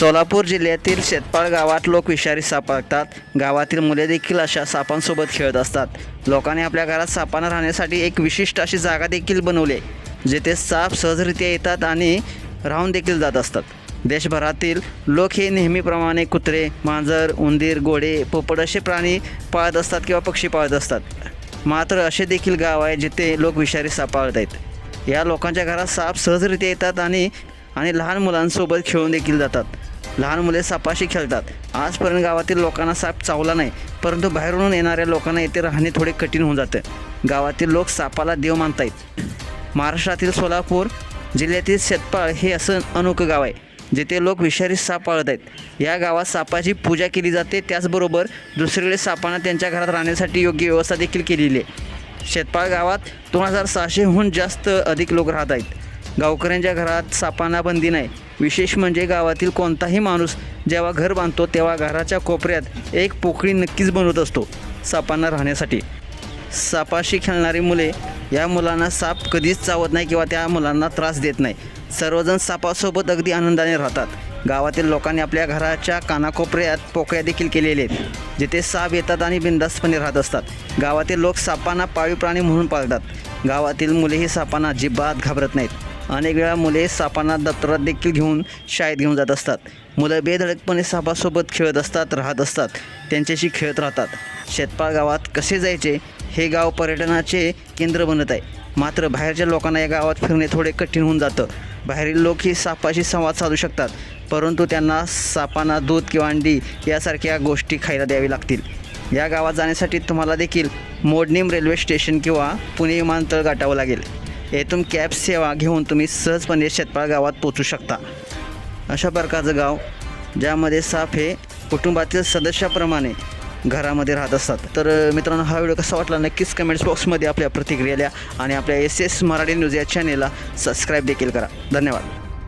सोलापूर जिल्ह्यातील शेतपाळ गावात लोक विषारी साप गावातील मुले देखील अशा सापांसोबत खेळत असतात. लोकांनी आपल्या घरात सापांना राहण्यासाठी एक विशिष्ट अशी जागा देखील बनवली आहे जिथे साप सहजरित्या येतात आणि राहून देखील जात असतात. देशभरातील लोक हे नेहमीप्रमाणे कुत्रे मांजर उंदीर घोडे पोपट असे प्राणी पाळत असतात किंवा पक्षी पाळत असतात. मात्र असे देखील गाव आहे जिथे लोक विषारी साप पाळत आहेत. या लोकांच्या घरात साप सहजरित्या येतात आणि आणि लहान मुलांसोबत खेळून देखील जातात. लहान मुले सापाशी खेळतात. आजपर्यंत गावातील लोकांना साप चावला नाही परंतु बाहेरून येणाऱ्या लोकांना येथे राहणे थोडे कठीण होऊन जातं. गावातील लोक सापाला देव मानतायत. महाराष्ट्रातील सोलापूर जिल्ह्यातील शेतपाळ हे असं अनोखं गाव आहे जिथे लोक विषारी साप पाळत आहेत या गावात सापाची पूजा केली जाते त्याचबरोबर दुसरीकडे सापांना त्यांच्या घरात राहण्यासाठी योग्य व्यवस्था देखील केलेली आहे. शेतपाळ गावात दोन हजार सहाशेहून जास्त अधिक लोक राहत आहेत गावकऱ्यांच्या घरात सापांना बंदी नाही. विशेष म्हणजे गावातील कोणताही माणूस जेव्हा घर बांधतो तेव्हा घराच्या कोपऱ्यात एक पोकळी नक्कीच बनवत असतो सापांना राहण्यासाठी. सापाशी खेळणारी मुले या मुलांना साप कधीच चावत नाही किंवा त्या मुलांना त्रास देत नाही. सर्वजण सापासोबत अगदी आनंदाने राहतात. गावातील लोकांनी आपल्या घराच्या कानाकोपऱ्यात पोकळ्या देखील केलेल्या आहेत जिथे साप येतात आणि बिंदास्तपणे राहत असतात. गावातील लोक सापांना पाळीव प्राणी म्हणून पाळतात. गावातील मुलेही सापांना अजिबात घाबरत नाहीत. अनेक वेळा मुले सापांना दप्तरात देखील घेऊन शाळेत घेऊन जात असतात. मुलं बेधडकपणे सापासोबत खेळत असतात राहत असतात. त्यांच्याशी खेळत राहतात. शेतपाळ गावात कसे जायचे हे गाव पर्यटनाचे केंद्र बनत आहे. मात्र बाहेरच्या लोकांना या गावात फिरणे थोडे कठीण होऊन जातं. बाहेरील लोक ही सापाशी संवाद साधू शकतात परंतु त्यांना सापांना दूध किंवा अंडी यासारख्या गोष्टी खायला द्यावी लागतील. या गावात जाण्यासाठी तुम्हाला देखील मोडणीम रेल्वे स्टेशन किंवा पुणे विमानतळ गाठावं लागेल. येथून कॅब सेवा घेऊन तुम्ही सहजपणे शेतपाळ गावात पोचू शकता. अशा प्रकारचं गाव ज्यामध्ये साप हे कुटुंबातील सदस्याप्रमाणे घरामध्ये राहत असतात. तर मित्रांनो हा व्हिडिओ कसा वाटला नक्कीच कमेंट्स बॉक्समध्ये आपल्या प्रतिक्रिया द्या आणि आपल्या एस एस मराठी न्यूज या चॅनेलला सबस्क्राईब देखील करा. धन्यवाद.